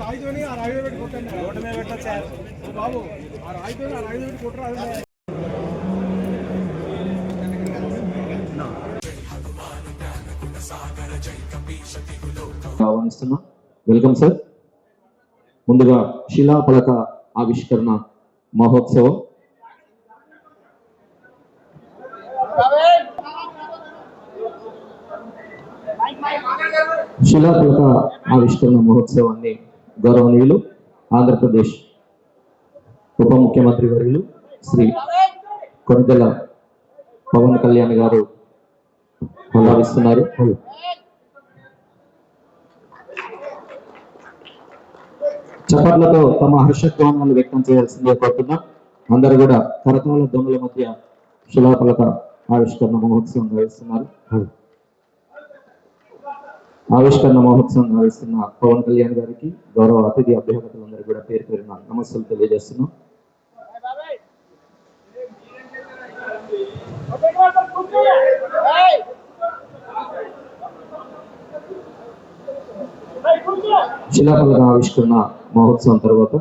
రాయితోని ఆ రాయి పెట్టి కొట్టండి రోడ్డు మీద పెట్టచ్చా బాబు ఆ రాయితోని ఆ రాయి పెట్టి కొట్టరా ఆహ్వానిస్తున్నాం. వెల్కమ్ సార్ ముందుగా శిలాఫలక ఆవిష్కరణ మహోత్సవం. శిలాఫలక ఆవిష్కరణ మహోత్సవాన్ని గౌరవనీయులు ఆంధ్రప్రదేశ్ ఉప ముఖ్యమంత్రి వర్యులు శ్రీ కొండెల పవన్ కళ్యాణ్ గారు కొనసాగిస్తున్నారు చప్పట్లతో తమ హర్షధ్వానాలు వ్యక్తం చేయాల్సిందే కోరుతున్నాం. అందరూ కూడా కరతాళ దొంగల మధ్య శిలాపలక ఆవిష్కరణ మహోత్సవం నిర్వహిస్తున్నారు. ఆవిష్కరణ మహోత్సవం నిర్వహిస్తున్న పవన్ కళ్యాణ్ గారికి గౌరవ అతిథి అభ్యాగతులందరూ కూడా పేరు పేరున నమస్సులు తెలియజేస్తున్నాం. శిలాఫలక ఆవిష్కరణ మహోత్సవం తర్వాత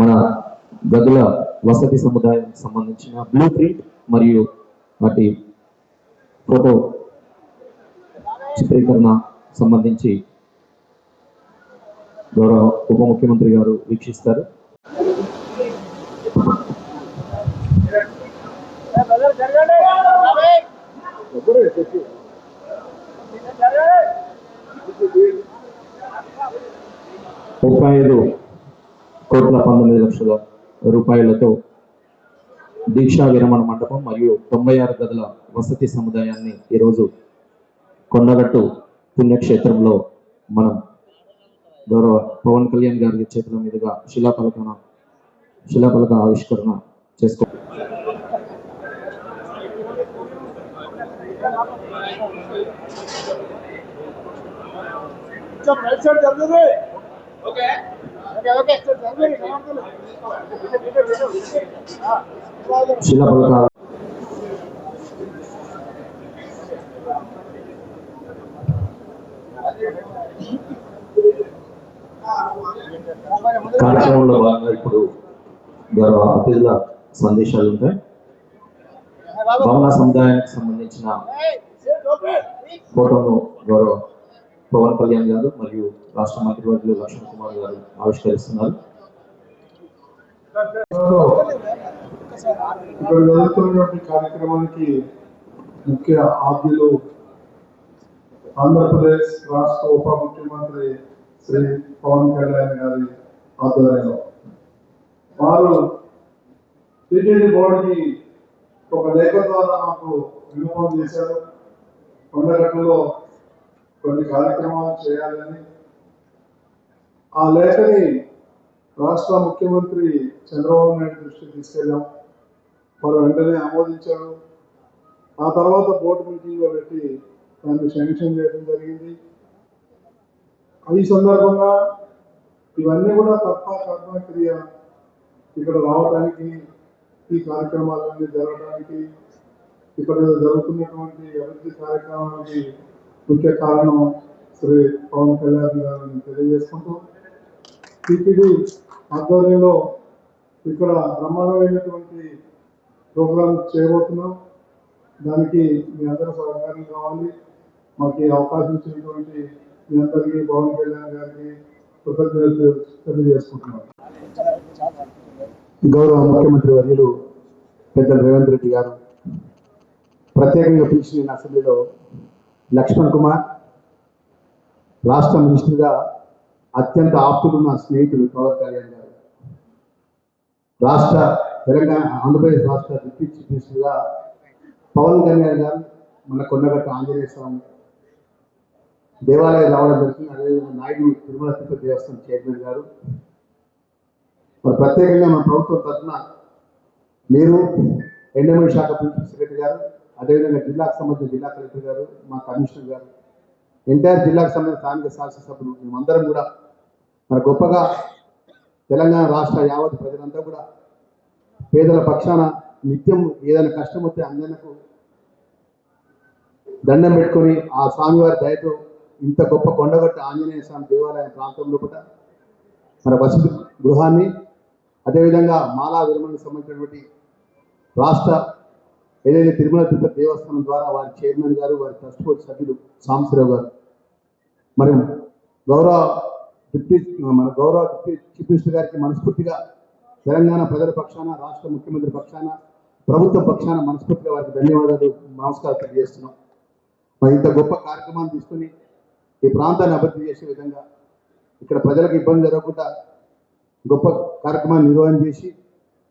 మన గదుల వసతి సముదాయానికి సంబంధించిన బ్లూ ప్రింట్ మరియు వాటి ఫోటో చిత్రీకరణ సంబంధించి గౌరవ ఉప ముఖ్యమంత్రి గారు వీక్షిస్తారు. ముప్పై ఐదు కోట్ల పంతొమ్మిది లక్షల రూపాయలతో దీక్షా విరమణ మండపం మరియు తొంభై ఆరు గదుల వసతి సముదాయాన్ని ఈరోజు కొండగట్టు పుణ్యక్షేత్రంలో మనం గౌరవ పవన్ కళ్యాణ్ గారి చేతుల మీదుగా శిలాఫలకన శిలాఫలక ఆవిష్కరణ చేసుకో జరుగుతుంది జరుగుతుంది శిలాఫలక కార్యక్రమంలో భాగంగా ఇప్పుడు గౌరవ అతిథుల సందేశాలు ఉంటాయి. భవన సముదాయానికి సంబంధించిన ఫోటోను గౌరవ పవన్ కళ్యాణ్ గారు మరియు రాష్ట్ర మంత్రివర్యులు లక్ష్మణ్ కుమార్ గారు ఆవిష్కరిస్తున్నారు. ఇక్కడ జరుగుతున్నటువంటి కార్యక్రమానికి ముఖ్య ఆద్యులు ఆంధ్రప్రదేశ్ రాష్ట్ర ఉప ముఖ్యమంత్రి శ్రీ పవన్ కళ్యాణ్ గారి ఆధ్వర్యంలో. వారు టీటీడీ బోర్డుకి ఒక లేఖ ద్వారా మాకు విన్నపం చేశారు. కొండగట్టులో కొన్ని కార్యక్రమాలు చేయాలని. ఆ లేఖని రాష్ట్ర ముఖ్యమంత్రి చంద్రబాబు నాయుడు దృష్టికి తీసుకెళ్ళాం. వారు వెంటనే ఆమోదించారు. ఆ తర్వాత బోర్డు మీటింగ్లో పెట్టి దాన్ని శాంక్షన్ చేయడం జరిగింది. ఈ సందర్భంగా ఇవన్నీ కూడా తప్ప కర్మ క్రియ ఇక్కడ రావడానికి ఈ కార్యక్రమాలన్నీ జరగడానికి ఇక్కడ జరుగుతున్నటువంటి అభివృద్ధి కార్యక్రమాలకి ముఖ్య కారణం శ్రీ పవన్ కళ్యాణ్ గారిని తెలియజేసుకుంటూ టీటీడీ ఆధ్వర్యంలో ఇక్కడ బ్రహ్మాండమైనటువంటి ప్రోగ్రామ్ చేయబోతున్నాం. దానికి మీ అందరూ సహకారం కావాలి. మాకు ఈ అవకాశం ఇచ్చినటువంటి మీ అందరికీ పవన్ కళ్యాణ్ గారికి కృతజ్ఞతలు తెలియజేసుకుంటున్నాం. గౌరవ ముఖ్యమంత్రి వర్యులు పెద్దలు రేవంత్ రెడ్డి గారు ప్రత్యేకంగా పిలిచిన అసెంబ్లీలో లక్ష్మణ్ కుమార్ రాష్ట్ర మినిస్టర్గా అత్యంత ఆప్తుడున్న స్నేహితుడు పవన్ కళ్యాణ్ గారు. రాష్ట్ర తెలంగాణ ఆంధ్రప్రదేశ్ రాష్ట్ర డిప్యూటీ చీఫ్ మినిస్టర్గా పవన్ కళ్యాణ్ గారు మన కొండగట్ట ఆంజనేయ స్వామి దేవాలయం రావడం జరుగుతుంది అదేవిధంగా నాయుడు తిరుమల తిరుపతి దేవస్థానం చైర్మన్ గారు. మరి ప్రత్యేకంగా మన ప్రభుత్వం తరఫున మీరు ఎండమూరి శాఖ ప్రిన్సిపల్ సెక్రటరీ గారు అదేవిధంగా జిల్లాకు సంబంధించిన జిల్లా కలెక్టర్ గారు మా కమిషనర్ గారు ఎంటైర్ జిల్లాకు సంబంధించిన స్థానిక శాసనసభ్యులు మేమందరం కూడా మన గొప్పగా తెలంగాణ రాష్ట్ర యావత్ ప్రజలంతా కూడా పేదల పక్షాన నిత్యం ఏదైనా కష్టం వస్తే అందరికీ దండం పెట్టుకొని ఆ స్వామివారి దయతో ఇంత గొప్ప కొండగట్ట ఆంజనేయ స్వామి దేవాలయం ప్రాంతంలో కూడా మన వసతి గృహాన్ని అదేవిధంగా మాలా విరమణకు సంబంధించినటువంటి రాష్ట్ర ఏదైతే తిరుమల తిరుపతి దేవస్థానం ద్వారా వారి చైర్మన్ గారు వారి ట్రస్ట్ బోర్డు సభ్యులు సాంబశివరావు గారు మరి గౌరవ డిప్యూటీ మన గౌరవ డిప్యూటీ చీఫ్ మినిస్టర్ గారికి మనస్ఫూర్తిగా తెలంగాణ ప్రజల పక్షాన రాష్ట్ర ముఖ్యమంత్రి పక్షాన ప్రభుత్వ పక్షాన మనస్ఫూర్తిగా వారికి ధన్యవాదాలు నమస్కారం తెలియజేస్తున్నాం. మరి ఇంత గొప్ప కార్యక్రమాన్ని తీసుకుని ఈ ప్రాంతాన్ని అభివృద్ధి చేసే విధంగా ఇక్కడ ప్రజలకు ఇబ్బంది జరగకుండా గొప్ప కార్యక్రమాన్ని నిర్వహణ చేసి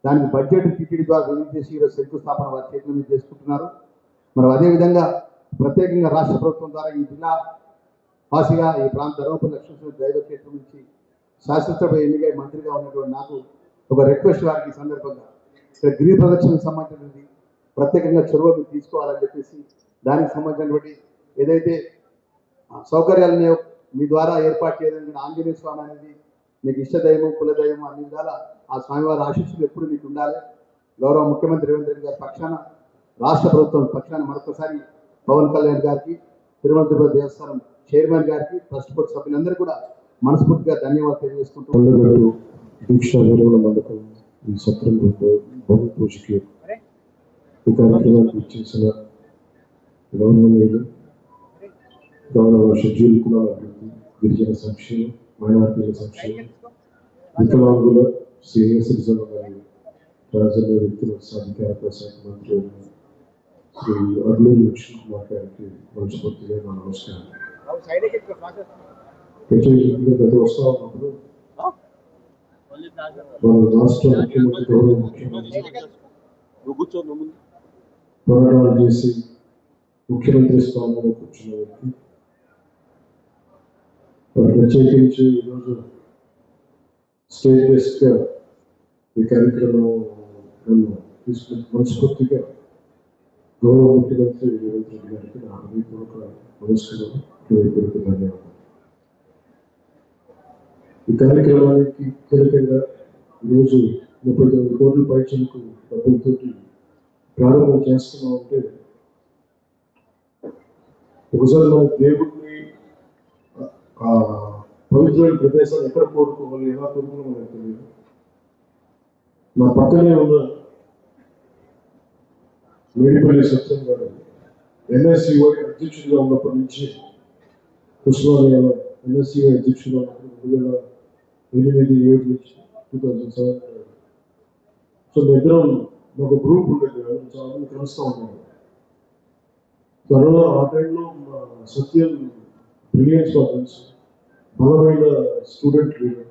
దానికి బడ్జెట్ టీటీడీ ద్వారా రిలీజ్ చేసి ఈరోజు శంకుస్థాపన వారి చేతుల మీద చేసుకుంటున్నారు. మరి అదేవిధంగా ప్రత్యేకంగా రాష్ట్ర ప్రభుత్వం ద్వారా ఈ జిల్లా వాసిగా ఈ ప్రాంత ధర్మపురి లక్ష్మీ దైవ క్షేత్రం నుంచి శాసనసభ ఎన్నికై మంత్రిగా ఉన్నటువంటి నాకు ఒక రిక్వెస్ట్ వారికి ఈ సందర్భంగా. ఇక్కడ గిరి ప్రదక్షిణకు సంబంధించినది ప్రత్యేకంగా చొరవ మీరు తీసుకోవాలని చెప్పేసి దానికి సంబంధించినటువంటి ఏదైతే సౌకర్యాలని సౌకర్యాలు మీ ద్వారా ఏర్పాటు చేయడం ఆంజనేయ స్వామి అనేది మీకు ఇష్టదైవం కులదైవం అన్ని విధాల ఆ స్వామివారి ఆశీస్సులు ఎప్పుడు మీకు ఉండాలి? గౌరవ ముఖ్యమంత్రి రేవంత్ రెడ్డి గారి పక్షాన రాష్ట్ర ప్రభుత్వం పక్షాన మరొకసారి పవన్ కళ్యాణ్ గారికి తిరుమల తిరుపతి దేవస్థానం చైర్మన్ గారికి ట్రస్ట్ బోర్డు సభ్యులందరూ కూడా మనస్ఫూర్తిగా ధన్యవాదాలు తెలియజేసుకుంటూ దీక్షా ఈ సత్రం భూమి పూజకి ఈ కార్యక్రమానికి ఇచ్చేసిన గౌరవనీయులు గౌరవ షెడ్యూల్ కులాల అభివృద్ధి గిరిజన సంక్షేమం మైనార్టీల సంక్షేమం వికలాంగుల సీనియర్ సిటిజన్ మరియు రాజన్న వ్యక్తుల సాధికారత శాఖ మంత్రి శ్రీ అడ్లూరి లక్ష్మణ్ కుమార్ గారికి మనస్ఫూర్తిగా నా నమస్కారం. ప్రత్యేకంగా గత వస్తా ఉన్నప్పుడు మన రాష్ట్ర ముఖ్యమంత్రి గౌరవ ముఖ్యమంత్రి పోరాటాలు చేసి ముఖ్యమంత్రి స్థానంలో కూర్చున్న వ్యక్తి వారు ప్రత్యేకించి ఈరోజు స్టేట్ బేస్డ్గా ఈ కార్యక్రమం నన్ను తీసుకుని మనస్ఫూర్తిగా గౌరవ ముఖ్యమంత్రి రేవంత్ రెడ్డి గారికి నా హృదయపూర్వక నమస్కారం హృదయపూర్వక ధన్యవాదాలు. ఈ కార్యక్రమానికి కీలకంగా ఈరోజు ముప్పై తొమ్మిది కోట్ల పైచలకు డబ్బులతో ప్రారంభం చేస్తున్నాం అంటే ఒకసారి మన దేవుడిని పవిత్రమైన ప్రదేశాలు ఎక్కడ కోరుకోవాలి ఎలా కోరుకోవాలి మనకు తెలియదు. నా పక్కనే ఉన్న మేడిపల్లి సత్యం గారు ఎన్ఎస్సిఓ అధ్యక్షుడిగా ఉన్నప్పటి నుంచి ఉస్మానియాలో ఎన్ఎస్సిఓ అధ్యక్షుడిగా ఉన్నప్పుడు రెండు వేల ఎనిమిది ఏడు నుంచి టూ థౌజండ్ సెవెన్ సో మీ ఇద్దరం ఒక గ్రూప్ ఉండేది కదా, చాలా మంది కలుస్తూ ఉన్నాము. త్వరలో ఆ టైంలో సత్యం బ్రిలియన్స్ మాకు తెలుసు. బలమైన స్టూడెంట్ లీడర్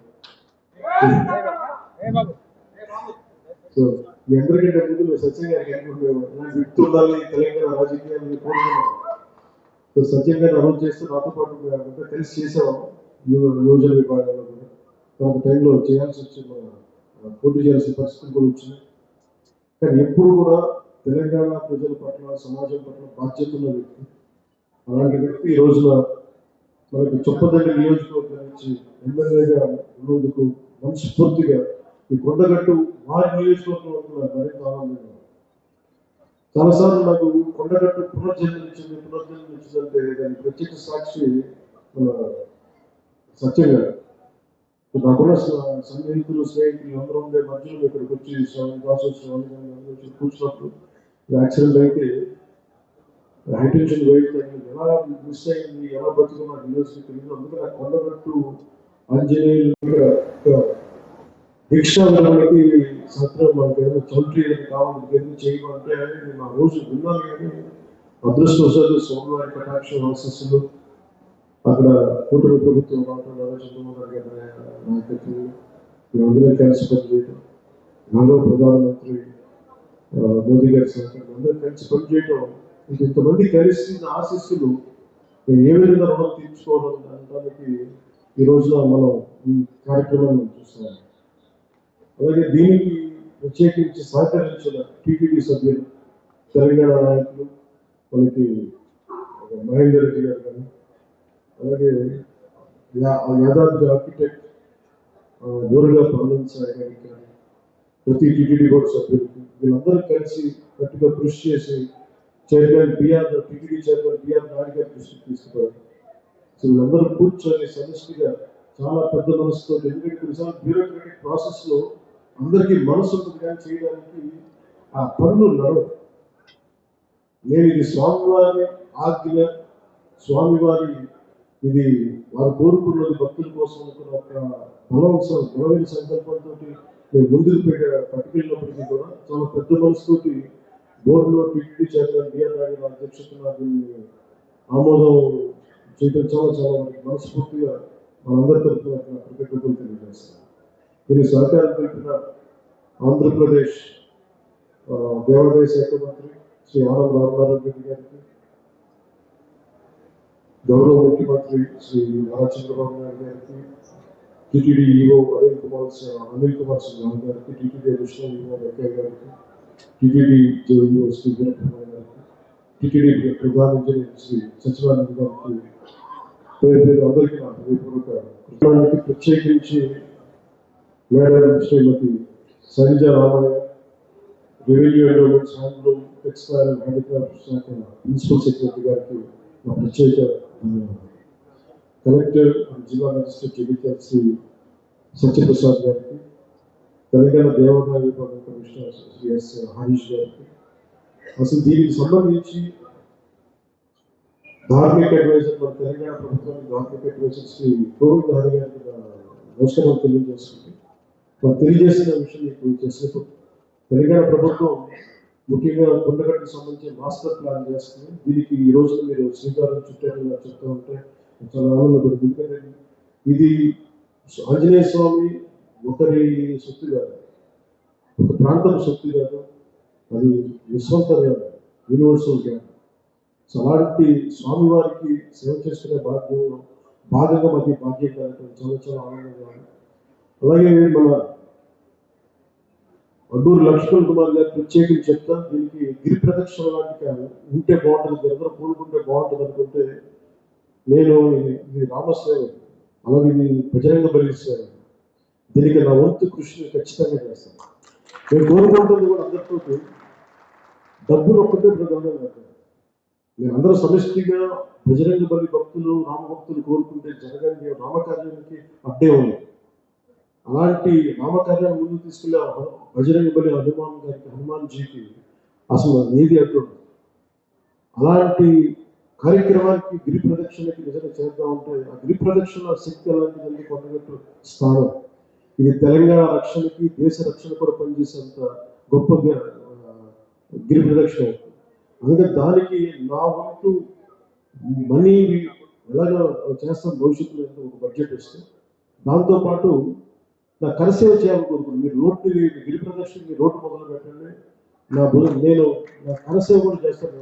సో మీ అందరికంటే ముందు సత్యం గారికి అనుకుంటున్నాను. ఇలాంటి ఉండాలి తెలంగాణ రాజకీయాలని కోరుకున్నాను సో సత్యం గారిని అనౌన్స్ చేస్తూ నాతో పాటు మేము అంతా కలిసి చేసేవాళ్ళం యువజన విభాగంలో కూడా. ఒక టైంలో చేయాల్సి వచ్చింది పోటీ చేయాల్సిన పరిస్థితులు కూడా వచ్చింది కానీ ఎప్పుడు కూడా తెలంగాణ ప్రజల పట్ల సమాజం పట్ల బాధ్యత ఉన్న వ్యక్తి అలాంటి వ్యక్తి ఈ రోజున మనకి చొప్పదండి నియోజకవర్గం నుంచి ఎమ్మెల్యేగా ఉన్నందుకు మనస్ఫూర్తిగా ఈ కొండగట్టు వారి నియోజకవర్గం మరింత ఆనందంగా చాలాసార్లు నాకు కొండగట్టు పునర్జన్మించింది పునర్జన్మించిందంటే దాని ప్రత్యేక సాక్షి మన సత్యం గారు. నాకున్న సన్నిహితులు స్నేహితులు అందరూ ఉండే మధ్యలో ఇక్కడికి వచ్చి స్వామి దాసు స్వామి కూర్చున్నప్పుడు యాక్సిడెంట్ అయితే హైటెన్షన్ వెయిట్ ఎలా మిస్ అయింది ఎలా బతుకున్నా యూనివర్సిటీ తెలియదు అందుకే కొండగట్టు ఆంజనేయులు కూడా ఒక సత్రం మనకి ఏదైనా చౌట్రీ ఏదైనా కావాలి ఏదైనా చేయమంటే నేను ఆ రోజు విన్నాను కానీ అదృష్టవశాలు సోమవారి కటాక్ష ఆశస్సులు అక్కడ కూటమి ప్రభుత్వం మాట్లాడారు చంద్రబాబు నాయుడు గారి నాయకత్వంలో మేమందరం కలిసి పనిచేయడం గౌరవ ప్రధానమంత్రి మోదీ గారి సహకారం అందరూ కలిసి పనిచేయటం ఇంతమంది కలిసి నా ఆశీస్సులు మేము ఏ విధంగా రుణం తీర్చుకోవడం అనడానికి ఈ రోజున మనం ఈ కార్యక్రమాన్ని చూస్తున్నాం. అలాగే దీనికి ప్రత్యేకించి సహకరించిన టీటీడీ సభ్యులు తెలంగాణ నాయకులు మనకి మహేందర్ రెడ్డి గారు కానీ అలాగే యా- యాదాద్రి ఆర్కిటెక్ట్ ఊరుగా ఆనంద్ సాయి కానీ ప్రతి టీటీడీ బోర్డు సభ్యులకి వీళ్ళందరూ కలిసి గట్టిగా కృషి చేసి chairman BR TTD chairman BR Naidu గారి దృష్టికి తీసుకుపోయారు సో వీళ్ళందరూ కూర్చొని సమిష్టిగా చాలా పెద్ద మనసుతో ఎందుకంటే కొన్నిసార్లు బ్యూరోక్రటిక్ ప్రాసెస్లో అందరికీ మనసు ఉంటుంది కానీ చేయడానికి ఆ పనులు నడవు. నేను ఇది స్వామివారి ఆజ్ఞ స్వామివారి ఇది వారు కోరుకున్నది భక్తుల కోసం అనుకున్న ఒక బలం బలమైన సంకల్పంతో మేము ముందుకు పెట్టే పట్టుకెళ్ళినప్పటికీ కూడా చాలా పెద్ద మనసుతోటి బోర్డులో టీడీపీ చైర్మన్ బిఆర్ నాయుడు గారి అధ్యక్షతన దీన్ని ఆమోదం చేయడం చాలా చాలా మనస్ఫూర్తిగా మనందరి తరఫున కృతజ్ఞతలు తెలియజేస్తాను దీన్ని సహకారం తెలిపిన ఆంధ్రప్రదేశ్ దేవాదాయ శాఖ మంత్రి శ్రీ ఆనం రామనారాయణ రెడ్డి గారికి గౌరవ ముఖ్యమంత్రి శ్రీ నారా చంద్రబాబు నాయుడు గారికి టీటీడీ ఈఓ అనిల్ కుమార్ అనిల్ కుమార్ సింగ్ గారికి టీటీడీ అడిషనల్ ఈఓ వెంకయ్య గారికి టిటిడి జేఈఓ శ్రీ వీరకుమార్ గారికి టిటిడి ప్రధాన ఇంజనీర్ శ్రీ సచివానంద్ గారికి పేరు పేరు అందరికీ నా హృదయపూర్వక కృతజ్ఞతలు ప్రత్యేకించి madam Shrimati Sarija Ramaiah revenue endowments handloom textile handicraft శాఖ ప్రిన్సిపల్ సెక్రటరీ గారికి మా ప్రత్యేక ధన్యవాదాలు కలెక్టర్ అండ్ జిల్లా మెజిస్ట్రేట్ జగిత్యాల శ్రీ సత్యప్రసాద్ గారికి తెలంగాణ దేవతా విభాగం కమిషనర్ శ్రీ ఎస్ హరీష్ గారికి అసలు దీనికి సంబంధించి ధార్మిక అడ్వైజర్ మన తెలంగాణ ప్రభుత్వానికి ధార్మిక అడ్వైజర్ శ్రీ గోవింద్ హరి గారికి నమస్కారం తెలియజేస్తుంది. మనం తెలియజేసిన విషయం మీకు చేసినప్పుడు తెలంగాణ ప్రభుత్వం ముఖ్యంగా కొండగట్టుకు సంబంధించి మాస్టర్ ప్లాన్ చేస్తుంది. దీనికి ఈ రోజు మీరు శ్రీకారం చుట్టారు చెప్తూ ఉంటే చాలా ఆనందపడుతుంది. ఎందుకంటే ఇది ఆంజనేయ స్వామి ఒకరి సొత్తు కాదు. ఒక ప్రాంతం సొత్తు కాదు. అది విశ్వంతర్యాలు యూనివర్సల్ జ్ఞానం సో అలాంటి స్వామివారికి సేవ చేసుకునే భాగ్యం భాగంగా మాకు భాగ్యం చాలా చాలా ఆనందంగా అలాగే మన అడ్డూరు లక్ష్మణ్ కుమార్ గారు ప్రత్యేకించి చెప్తా దీనికి గిరి ప్రదక్షిణ లాంటి ఉంటే బాగుంటుంది. మీరందరూ పూనుకుంటే బాగుంటుంది అనుకుంటే నేను ఇది ఇది రామసేవ. అలాగే ఇది బజరంగ బలి సేవ. దీనికి నా వంతు కృషిని ఖచ్చితంగా చేస్తాను. నేను కోరుకుంటుంది కూడా అందరితో డబ్బులు ఒక్కటే ప్రధానం నేను అందరూ సమిష్టిగా బజరంగ బలి భక్తులు రామభక్తులు కోరుకుంటే జరగని రామకార్యానికి అడ్డే ఉంది. అలాంటి రామకార్యాన్ని ముందు తీసుకెళ్ళే బజరంగ బలి హనుమాన్ గారికి హనుమాన్ జీకి అసలు ఏది అడ్డు అలాంటి కార్యక్రమానికి గిరి ప్రదక్షిణకి నిజంగా చేద్దాం ఉంటే ఆ గిరి ప్రదక్షిణ శక్తి అలాంటిదండి కొండగట్టు స్థానం. ఇది తెలంగాణ రక్షణకి దేశ రక్షణ కూడా పనిచేసేంత గొప్ప గి- గిరి ప్రదక్షిణ అందుకే దానికి నా వంతు మనీ ఎలాగ చేస్తాం భవిష్యత్తులో ఒక బడ్జెట్ వస్తే దాంతోపాటు నా కరసేవ చేయాలనుకుంటున్నాను మీరు రోడ్డు గిరి ప్రదర్శనకి రోడ్డు మొదలు పెట్టండి నా బు- నేను నా కరసేవ కూడా చేస్తాను.